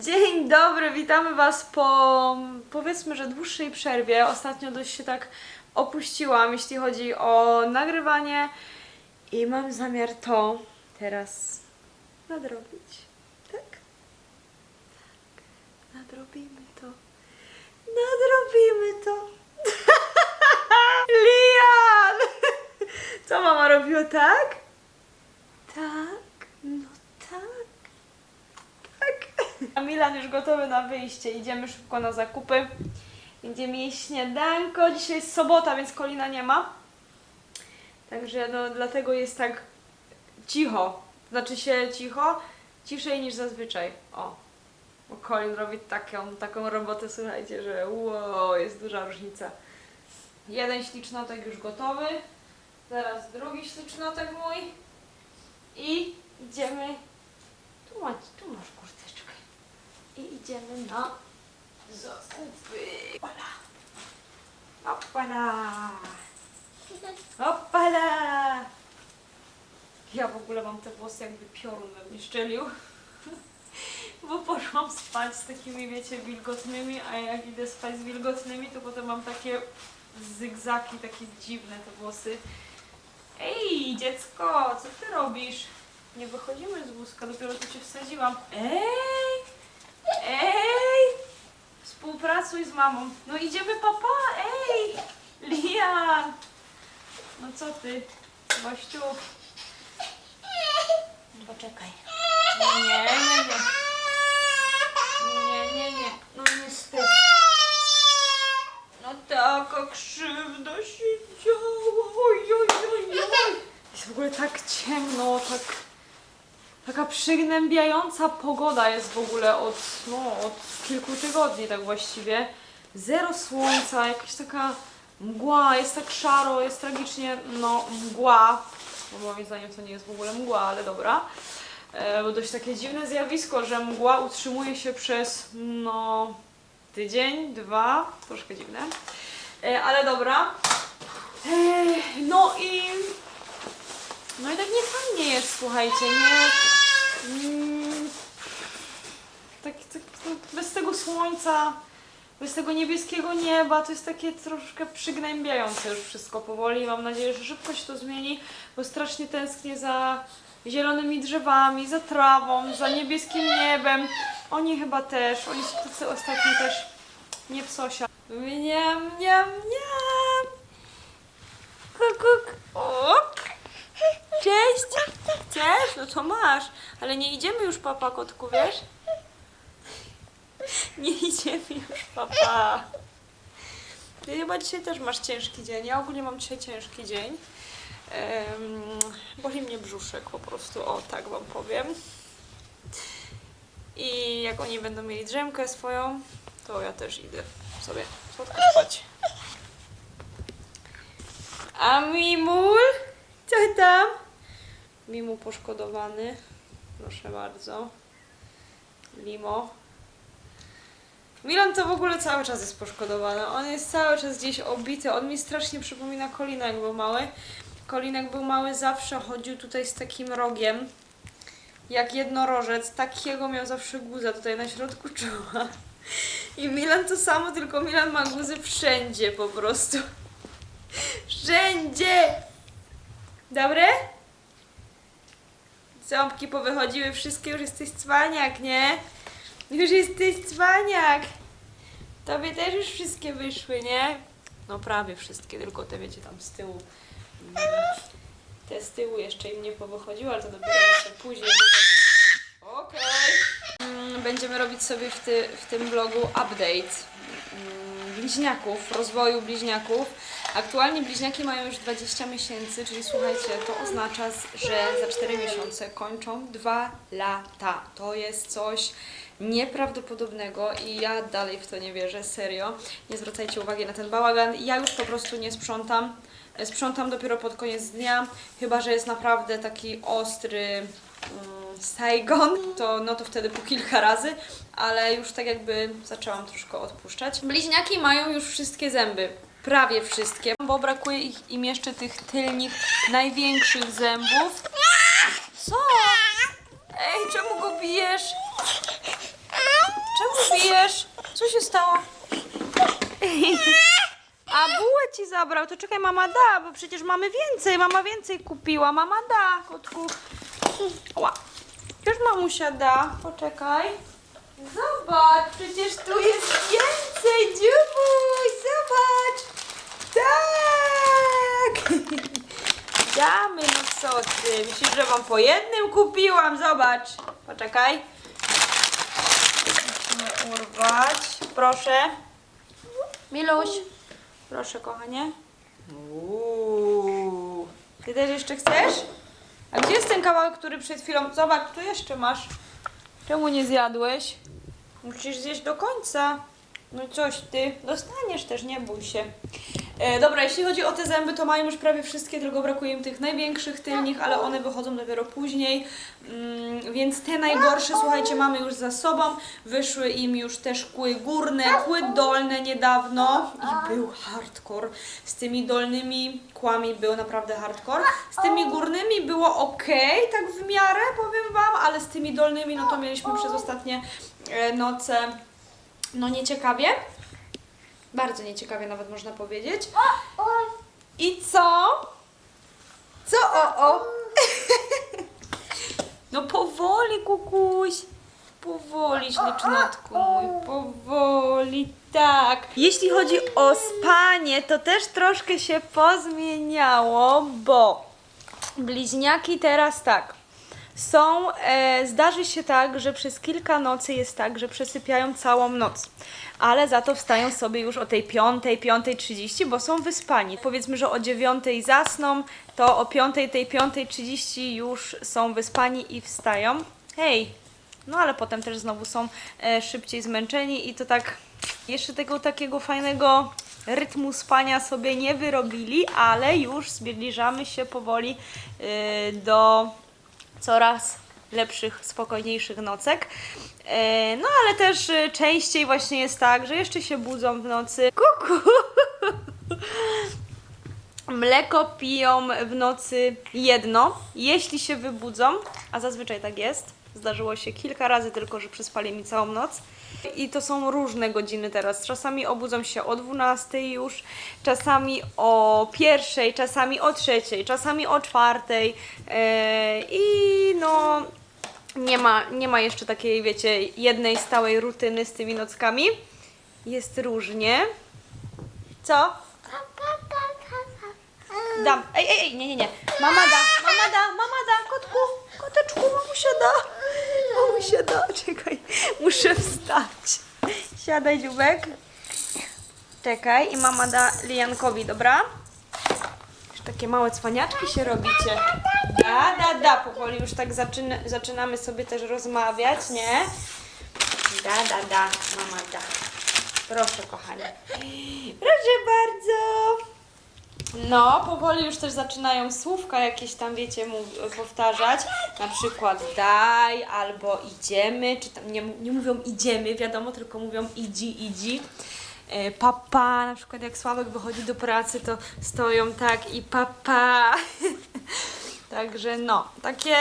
Dzień dobry, witamy Was po powiedzmy, że dłuższej przerwie. Ostatnio dość się tak opuściłam, jeśli chodzi o nagrywanie i mam zamiar to teraz nadrobić. Tak? Tak. Nadrobimy to. Nadrobimy to. Lian! Co mama robiła tak? Tak, no tak. Tak. A Milan już gotowy na wyjście. Idziemy szybko na zakupy. Będziemy jeść śniadanko. Dzisiaj jest sobota, więc Kolina nie ma. Także no dlatego jest tak cicho. Znaczy się cicho, ciszej niż zazwyczaj. O. Bo Colin robi taką, taką robotę, słuchajcie, że wow, jest duża różnica. Jeden ślicznotek już gotowy. Zaraz drugi ślicznotek mój. I idziemy tu masz, tu masz. I idziemy na zakupy. Opala. Opala. Opala. Ja w ogóle mam te włosy jakby piorun we mnie szczelił. Bo poszłam spać z takimi, wiecie, wilgotnymi, a jak idę spać z wilgotnymi, to potem mam takie zygzaki, takie dziwne te włosy. Ej, dziecko, co ty robisz? Nie wychodzimy z wózka, dopiero tu cię wsadziłam. Ej! Ej! Współpracuj z mamą. No idziemy papa, ej! Lian! No co ty? Gościu. Poczekaj. Nie, nie, nie. Nie, nie, nie. No niestety. No taka krzywda się działa. Oj, oj, oj, oj. Jest w ogóle tak ciemno, tak... Taka przygnębiająca pogoda jest w ogóle od, no, od kilku tygodni tak właściwie. Zero słońca, jakaś taka mgła, jest tak szaro, jest tragicznie, no, mgła. Bo moim zdaniem to nie jest w ogóle mgła, ale dobra. E, bo dość takie dziwne zjawisko, że mgła utrzymuje się przez, no, tydzień, dwa, troszkę dziwne. E, ale dobra. E, no i no i tak nie fajnie jest, słuchajcie, nie. Mm, tak, tak no, bez tego słońca, bez tego niebieskiego nieba, to jest takie troszkę przygnębiające już wszystko powoli. Mam nadzieję, że szybko się to zmieni, bo strasznie tęsknię za zielonymi drzewami, za trawą, za niebieskim niebem. Oni chyba też, oni tacy ostatnio też nie psosia. Mniam, mniam, mniam. Kukuk. Ok. Cześć! Chcesz? No to masz. Ale nie idziemy już, papa, kotku, wiesz? Nie idziemy już, papa. Ty chyba dzisiaj też masz ciężki dzień. Ja ogólnie mam dzisiaj ciężki dzień. Um, boli mnie brzuszek po prostu, o tak wam powiem. I jak oni będą mieli drzemkę swoją, to ja też idę sobie słodko spać. A Mimul? Co tam? Mimu poszkodowany. Proszę bardzo. Limo. Milan to w ogóle cały czas jest poszkodowany. On jest cały czas gdzieś obity. On mi strasznie przypomina Kolina, jak był mały. Kolinek był mały, zawsze chodził tutaj z takim rogiem. Jak jednorożec. Takiego miał zawsze guza tutaj na środku czoła. I Milan to samo, tylko Milan ma guzy wszędzie po prostu. Wszędzie! Dobre? Ząbki powychodziły wszystkie, już jesteś cwaniak, nie? Już jesteś cwaniak! Tobie też już wszystkie wyszły, nie? No prawie wszystkie, tylko te wiecie tam z tyłu. Te z tyłu jeszcze im nie powychodziły, ale to dopiero jeszcze później wychodzi. Okej. Mm, Będziemy robić sobie w, ty, w tym vlogu update mm, bliźniaków, rozwoju bliźniaków. Aktualnie bliźniaki mają już 20 miesięcy, czyli słuchajcie, to oznacza, że za 4 miesiące kończą 2 lata. To jest coś nieprawdopodobnego i ja dalej w to nie wierzę, serio. Nie zwracajcie uwagi na ten bałagan. Ja już po prostu nie sprzątam. Sprzątam dopiero pod koniec dnia, chyba że jest naprawdę taki ostry mm, Saigon, to no to wtedy po kilka razy, ale już tak jakby zaczęłam troszkę odpuszczać. Bliźniaki mają już wszystkie zęby. Prawie wszystkie, bo brakuje ich, im jeszcze tych tylnych, największych zębów. Co? Ej, czemu go bijesz? Co się stało? A bułę ci zabrał, to czekaj, mama da, bo przecież mamy więcej, mama więcej kupiła, mama da, kotku. Ła. Już mamusia da, poczekaj. Zobacz, przecież tu jest więcej, dziubuś, zobacz. Tak. Damy, no co ty, myślisz, że wam po jednym kupiłam, zobacz. Poczekaj. Musimy urwać, proszę. Miluś. Proszę, kochanie. Uuu. Ty też jeszcze chcesz? A gdzie jest ten kawałek, który przed chwilą... Zobacz, tu jeszcze masz. Czemu nie zjadłeś? Musisz zjeść do końca. No coś ty. Dostaniesz też, nie bój się. E, dobra, jeśli chodzi o te zęby, to mają już prawie wszystkie, tylko brakuje im tych największych, tylnych, ale one wychodzą dopiero później. Mm, więc te najgorsze, słuchajcie, mamy już za sobą. Wyszły im już też kły górne, kły dolne niedawno. I był hardcore. Z tymi dolnymi kłami był naprawdę hardcore. Z tymi górnymi było ok, tak w miarę, powiem Wam, ale z tymi dolnymi, no to mieliśmy przez ostatnie e, noce, no nieciekawie. Bardzo nieciekawie nawet można powiedzieć. I co? Co o o? No powoli, kukuś. Powoli, ślicznotku mój, powoli, tak. Jeśli chodzi o spanie, to też troszkę się pozmieniało, bo bliźniaki teraz tak. Są, e, zdarzy się tak, że przez kilka nocy jest tak, że przesypiają całą noc, ale za to wstają sobie już o tej 5, 5.30, bo są wyspani. Powiedzmy, że o 9 zasną, to o 5, tej 5.30 już są wyspani i wstają. Hej, no ale potem też znowu są e, szybciej zmęczeni i to tak jeszcze tego takiego fajnego rytmu spania sobie nie wyrobili, ale już zbliżamy się powoli e, do coraz lepszych, spokojniejszych nocek. E, No ale też e, częściej właśnie jest tak, że jeszcze się budzą w nocy. Kuku! Mleko piją w nocy jedno, jeśli się wybudzą, a zazwyczaj tak jest. Zdarzyło się kilka razy tylko, że przespali mi całą noc. I to są różne godziny teraz. Czasami obudzą się o 12 już, czasami o pierwszej, czasami o trzeciej, czasami o czwartej. Yy, I no nie ma, nie ma jeszcze takiej, wiecie, jednej stałej rutyny z tymi nockami. Jest różnie. Co? Dam. Ej, ej, ej, nie, nie, nie. Mama da, mama da, mama da, kotku, koteczku, mamusia da. Mamusia da, czekaj, muszę wstać. Siadaj, dziubek. Czekaj i mama da Lijankowi, dobra? Już takie małe cwaniaczki się robicie. Da, da, da, powoli już tak zaczyna, zaczynamy sobie też rozmawiać, nie? Da, da, da, mama da. Proszę, kochanie. Proszę bardzo. No, powoli już też zaczynają słówka jakieś tam, wiecie, powtarzać. Na przykład daj albo idziemy, czy tam nie, nie mówią idziemy, wiadomo, tylko mówią idzi, idzi. E, Papa, na przykład jak Sławek wychodzi do pracy, to stoją tak i papa. Także no, takie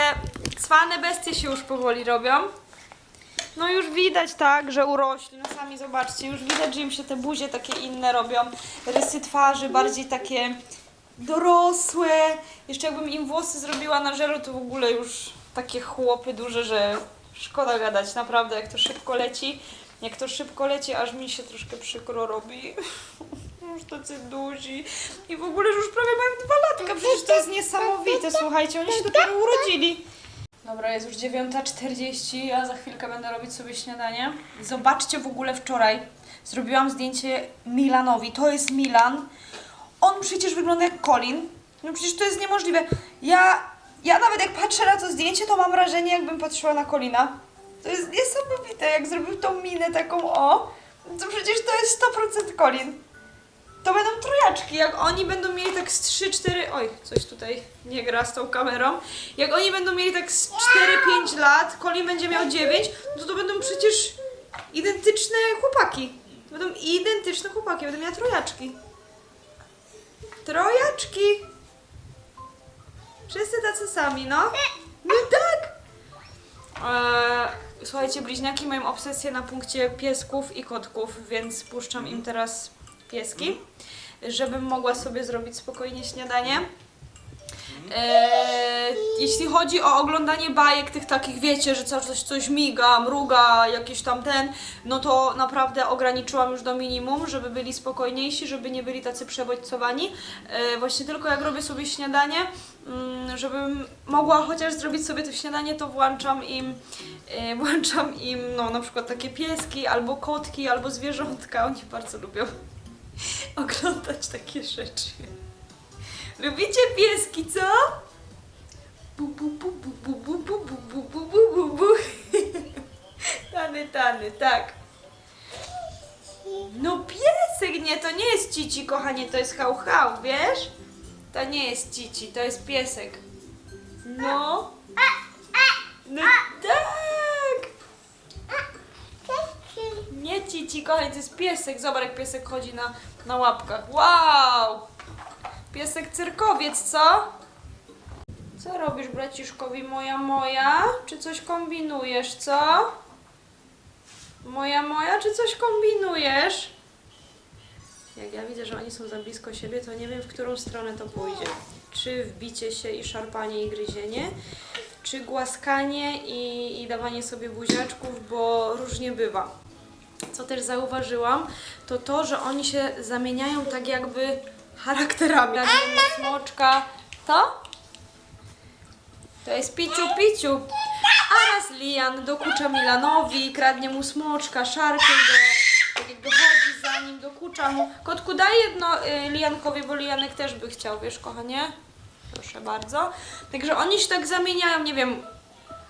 cwane bestie się już powoli robią. No już widać tak, że urośli. No sami zobaczcie, już widać, że im się te buzie takie inne robią. Rysy twarzy bardziej takie dorosłe. Jeszcze jakbym im włosy zrobiła na żelu, to w ogóle już takie chłopy duże, że szkoda gadać. Naprawdę, jak to szybko leci. Jak to szybko leci, aż mi się troszkę przykro robi. Już tacy duzi. I w ogóle już prawie mają dwa latka. Przecież to jest niesamowite, słuchajcie. Oni się dopiero urodzili. Dobra, jest już 9.40, ja za chwilkę będę robić sobie śniadanie. Zobaczcie w ogóle wczoraj. Zrobiłam zdjęcie Milanowi. To jest Milan. On przecież wygląda jak Colin. No przecież to jest niemożliwe. Ja, ja nawet jak patrzę na to zdjęcie, to mam wrażenie, jakbym patrzyła na Colina. To jest niesamowite, jak zrobił tą minę taką o. To przecież to jest 100% Colin. To będą trojaczki. Jak oni będą mieli tak z 3-4. Oj, coś tutaj nie gra z tą kamerą. Jak oni będą mieli tak z 4-5 lat, Colin będzie miał 9, no to będą przecież identyczne chłopaki. Będą identyczne chłopaki, będą miała trojaczki. Trojaczki. Wszyscy tacy sami, no. No tak. E, słuchajcie, bliźniaki mają obsesję na punkcie piesków i kotków, więc puszczam im teraz pieski, żebym mogła sobie zrobić spokojnie śniadanie. E, jeśli chodzi o oglądanie bajek tych takich, wiecie, że czas coś miga, mruga, jakiś tam ten, no to naprawdę ograniczyłam już do minimum, żeby byli spokojniejsi, żeby nie byli tacy przebodźcowani. E, właśnie tylko jak robię sobie śniadanie, mm, żebym mogła chociaż zrobić sobie to śniadanie, to włączam im, e, włączam im no na przykład takie pieski, albo kotki, albo zwierzątka. Oni bardzo lubią oglądać takie rzeczy. Lubicie pieski, co? Bu, bu, bu, bu, bu, bu, bu, bu, bu, bu, bu, bu, bu. Tany, tany, tak. No piesek, nie, to nie jest cici, kochanie, to jest hał, hał, wiesz? To nie jest cici, to jest piesek. No. No tak. Nie cici, kochanie, to jest piesek. Zobacz, jak piesek chodzi na, na łapkach. Wow! Piesek cyrkowiec, co? Co robisz, braciszkowi moja moja? Czy coś kombinujesz, co? Moja moja, czy coś kombinujesz? Jak ja widzę, że oni są za blisko siebie, to nie wiem, w którą stronę to pójdzie. Czy wbicie się i szarpanie i gryzienie, czy głaskanie i, i dawanie sobie buziaczków, bo różnie bywa. Co też zauważyłam, to to, że oni się zamieniają tak jakby charakterami. Tak, smoczka. To? To jest Piciu Piciu. A raz Lian dokucza Milanowi, kradnie mu smoczka, szarpie go, tak jakby chodzi za nim, dokucza mu. Kotku, daj jedno y, Liankowi, bo Lianek też by chciał, wiesz, kochanie? Proszę bardzo. Także oni się tak zamieniają, nie wiem,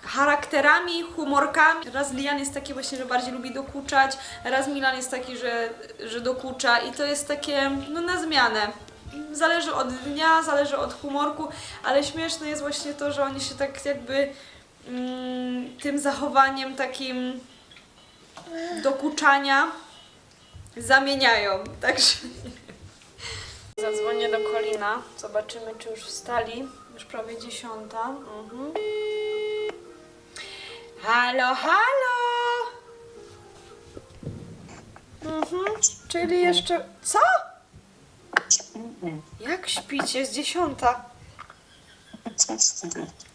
charakterami, humorkami. Raz Lian jest taki właśnie, że bardziej lubi dokuczać, raz Milan jest taki, że, że dokucza i to jest takie, no na zmianę. Zależy od dnia, zależy od humorku, ale śmieszne jest właśnie to, że oni się tak jakby mm, tym zachowaniem takim dokuczania zamieniają. Także zadzwonię do Kolina, zobaczymy czy już wstali. Już prawie dziesiąta. Mhm. Halo, halo! Mhm, czyli jeszcze... Co? Jak śpicie? Jest dziesiąta.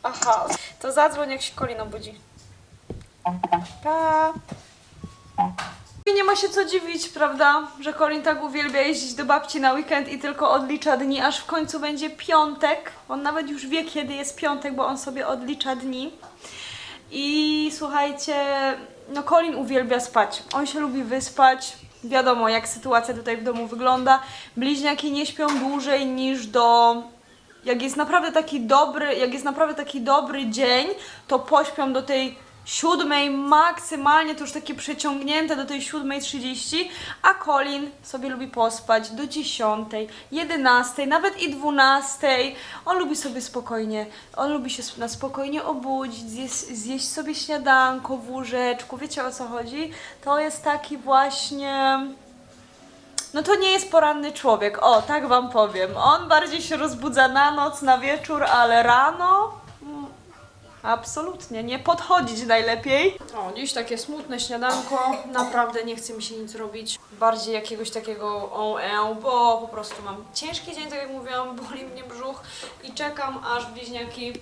Aha, to zadzwoń jak się Kolin obudzi. Pa! I nie ma się co dziwić, prawda, że Colin tak uwielbia jeździć do babci na weekend i tylko odlicza dni, aż w końcu będzie piątek. On nawet już wie, kiedy jest piątek, bo on sobie odlicza dni. I słuchajcie, no Colin uwielbia spać. On się lubi wyspać. Wiadomo, jak sytuacja tutaj w domu wygląda. Bliźniaki nie śpią dłużej niż do jak jest naprawdę taki dobry, jak jest naprawdę taki dobry dzień, to pośpią do tej siódmej, maksymalnie to już takie przeciągnięte do tej siódmej trzydzieści, a Colin sobie lubi pospać do dziesiątej, jedenastej, nawet i dwunastej. On lubi sobie spokojnie, on lubi się na spokojnie obudzić, zjeść, zjeść sobie śniadanko w łóżeczku, wiecie o co chodzi? To jest taki właśnie... No to nie jest poranny człowiek, o, tak wam powiem. On bardziej się rozbudza na noc, na wieczór, ale rano absolutnie nie podchodzić najlepiej. O, dziś takie smutne śniadanko, naprawdę nie chce mi się nic robić. Bardziej jakiegoś takiego o, e, bo po prostu mam ciężki dzień, tak jak mówiłam, boli mnie brzuch i czekam aż bliźniaki,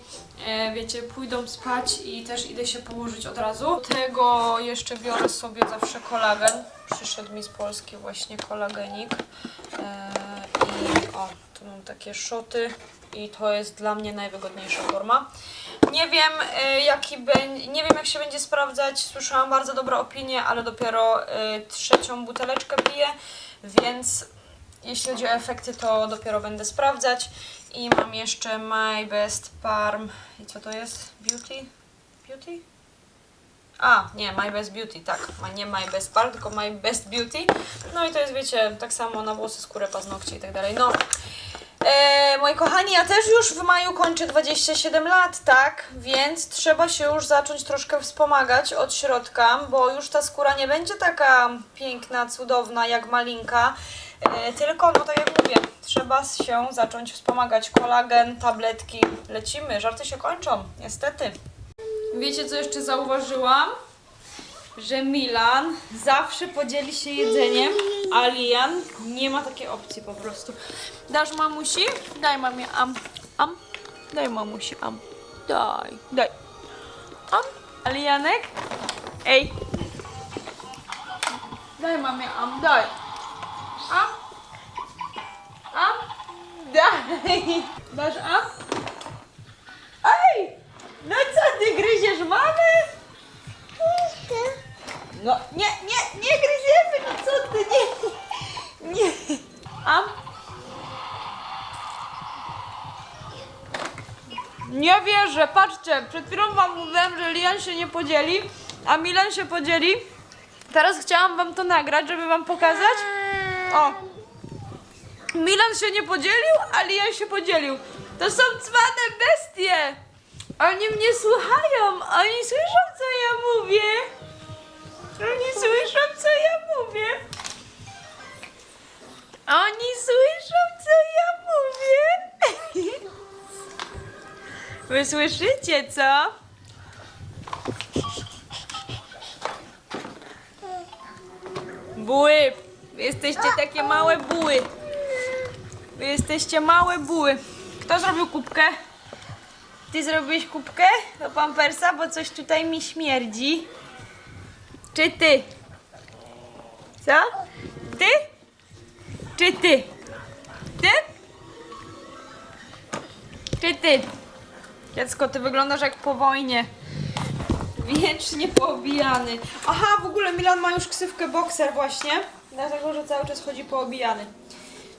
e, wiecie, pójdą spać i też idę się położyć od razu. Do tego jeszcze biorę sobie zawsze kolagen. Przyszedł mi z Polski właśnie kolagenik. E, I o, tu mam takie szoty i to jest dla mnie najwygodniejsza forma. Nie wiem, e, jaki nie wiem jak się będzie sprawdzać. Słyszałam bardzo dobre opinie, ale dopiero e, trzecią buteleczkę piję, więc jeśli chodzi o efekty, to dopiero będę sprawdzać. I mam jeszcze My Best Parm. I co to jest? Beauty? Beauty? A, nie, My Best Beauty, tak. Nie My Best Park, tylko My Best Beauty. No i to jest, wiecie, tak samo na włosy, skórę, paznokcie i tak dalej. No, e, moi kochani, ja też już w maju kończę 27 lat, tak? Więc trzeba się już zacząć troszkę wspomagać od środka, bo już ta skóra nie będzie taka piękna, cudowna jak malinka. E, tylko, no tak jak mówię, trzeba się zacząć wspomagać. Kolagen, tabletki, lecimy, żarty się kończą, niestety. Wiecie, co jeszcze zauważyłam? Że Milan zawsze podzieli się jedzeniem, a Lian nie ma takiej opcji po prostu. Dasz mamusi? Daj mamie am. Am. Daj mamusi am. Daj. Daj. Am. A Lianek? Ej. Daj mamie am. Daj. Am. Am. Daj. Dasz am? Ej! No co ty gryziesz mamę? No nie, nie, nie gryziemy, no co ty, nie, nie. Am? Nie wierzę, patrzcie, przed chwilą wam mówiłem, że Lian się nie podzieli, a Milan się podzieli. Teraz chciałam wam to nagrać, żeby wam pokazać. O! Milan się nie podzielił, a Lian się podzielił. To są cwane bestie! Oni mnie słuchają, oni słyszą co ja mówię. Oni słyszą co ja mówię. Oni słyszą co ja mówię. Wy słyszycie co? Buły. Wy jesteście takie małe buły. Wy jesteście małe buły. Kto zrobił kubkę? Ty zrobiłeś kubkę do pampersa, bo coś tutaj mi śmierdzi. Czy ty? Co? Ty? Czy ty? Ty? Czy ty? Dziecko, ty wyglądasz jak po wojnie. Wiecznie poobijany. Aha, w ogóle Milan ma już ksywkę bokser właśnie, dlatego że cały czas chodzi poobijany.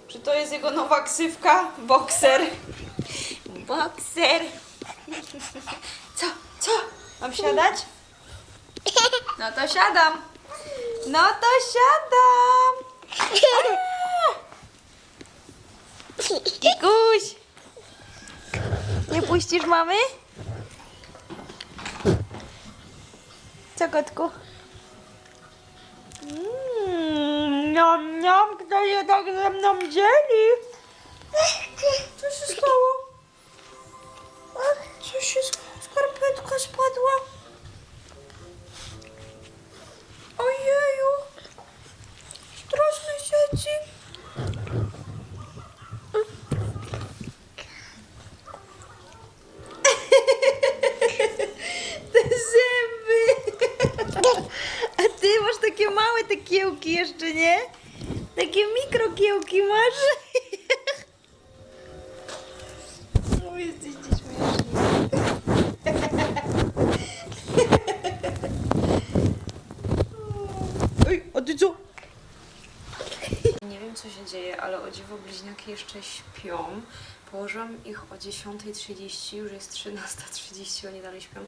Czy to jest jego nowa ksywka? Bokser. Bokser. Co? Co? Mam siadać? No to siadam. No to siadam. Kikuś. Nie puścisz mamy? Co kotku? Mmm, niam, niam, kto je tak ze mną dzieli? Co się stało? Mikrokiełki masz? No jesteście śmieszni. Ej, a ty co? Nie wiem co się dzieje, ale o dziwo bliźniaki jeszcze śpią. Położyłam ich o 10.30, już jest 13.30, oni dalej śpią.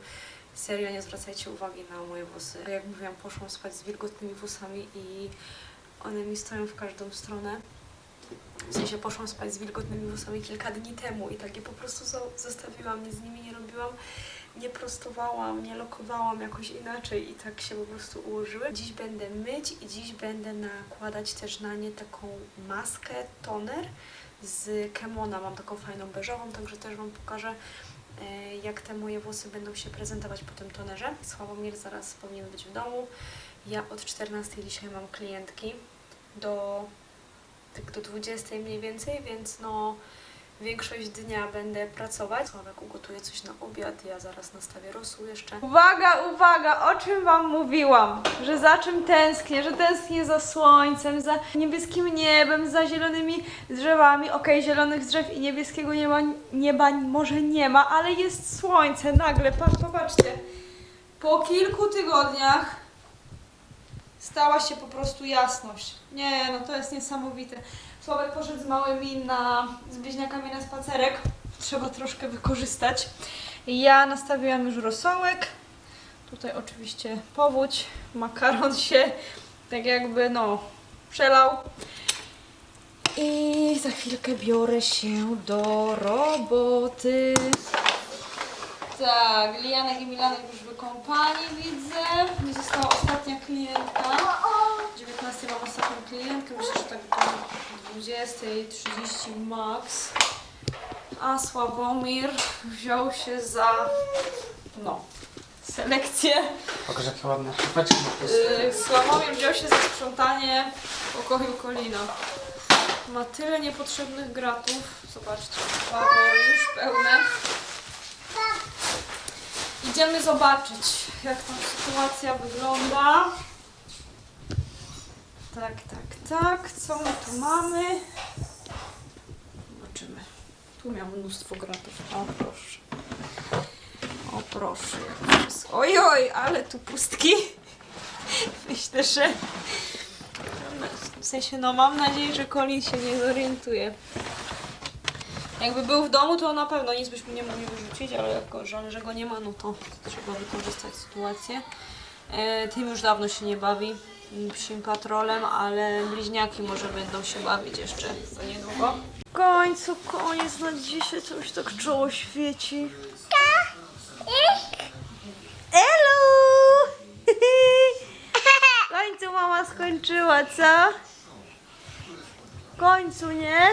Serio, nie zwracajcie uwagi na moje włosy. Jak mówiłam, poszłam spać z wilgotnymi włosami i one mi stoją w każdą stronę. W sensie poszłam spać z wilgotnymi włosami kilka dni temu i tak je po prostu zo- zostawiłam, nic z nimi nie robiłam, nie prostowałam, nie lokowałam jakoś inaczej i tak się po prostu ułożyły. Dziś będę myć i dziś będę nakładać też na nie taką maskę, toner z Kemona. Mam taką fajną beżową, także też Wam pokażę e, jak te moje włosy będą się prezentować po tym tonerze. Sławomir zaraz powinien być w domu. Ja od 14 dzisiaj mam klientki do tak do 20 mniej więcej, więc no większość dnia będę pracować. Sławek ugotuje coś na obiad, ja zaraz nastawię rosół jeszcze. Uwaga, uwaga, o czym Wam mówiłam? Że za czym tęsknię? Że tęsknię za słońcem, za niebieskim niebem, za zielonymi drzewami. Okej, zielonych drzew i niebieskiego nieba, nieba może nie ma, ale jest słońce nagle. Patrz, popatrzcie. Po kilku tygodniach stała się po prostu jasność. Nie, no to jest niesamowite. Sławek poszedł z małymi na, z bliźniakami na spacerek. Trzeba troszkę wykorzystać. Ja nastawiłam już rosołek. Tutaj oczywiście powódź, makaron się tak jakby no przelał. I za chwilkę biorę się do roboty. Tak, Lianek i Milanek już wykąpani widzę. Nie została ostatnia klientka. 19 mam ostatnią klientkę, myślę, że tak do 20.30 max. A Sławomir wziął się za, no, selekcję. Pokaż jakie ładne szafeczki. Yy, Sławomir wziął się za sprzątanie pokoju Kolina. Ma tyle niepotrzebnych gratów. Zobaczcie, paweł już pełne. Idziemy zobaczyć, jak tam sytuacja wygląda. Tak, tak, tak. Co my tu mamy? Zobaczymy. Tu miał mnóstwo gratów. O, proszę. O, proszę. Oj, oj, ale tu pustki. Myślę, że. W sensie, no mam nadzieję, że Colin się nie zorientuje. Jakby był w domu, to na pewno nic byśmy nie mogli wyrzucić, ale jako, że, że go nie ma, no to trzeba wykorzystać sytuację. E, tym już dawno się nie bawi mm, psim patrolem, ale bliźniaki może będą się bawić jeszcze za niedługo. W końcu koniec na dzisiaj, to już tak czoło świeci. Elu! W końcu mama skończyła, co? W końcu, nie?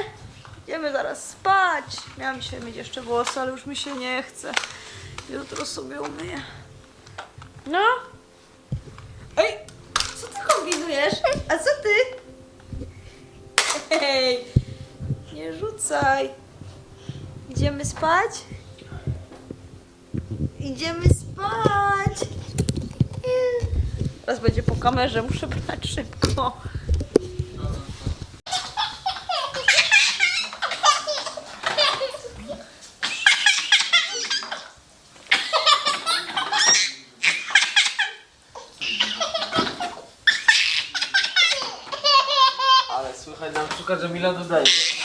Idziemy zaraz spać. Miałam dzisiaj mieć jeszcze włosy, ale już mi się nie chce. Jutro sobie umyję. No? Ej, co ty kombinujesz? A co ty? Hej, nie rzucaj. Idziemy spać? Idziemy spać. Teraz będzie po kamerze, muszę brać szybko. Ale słychać na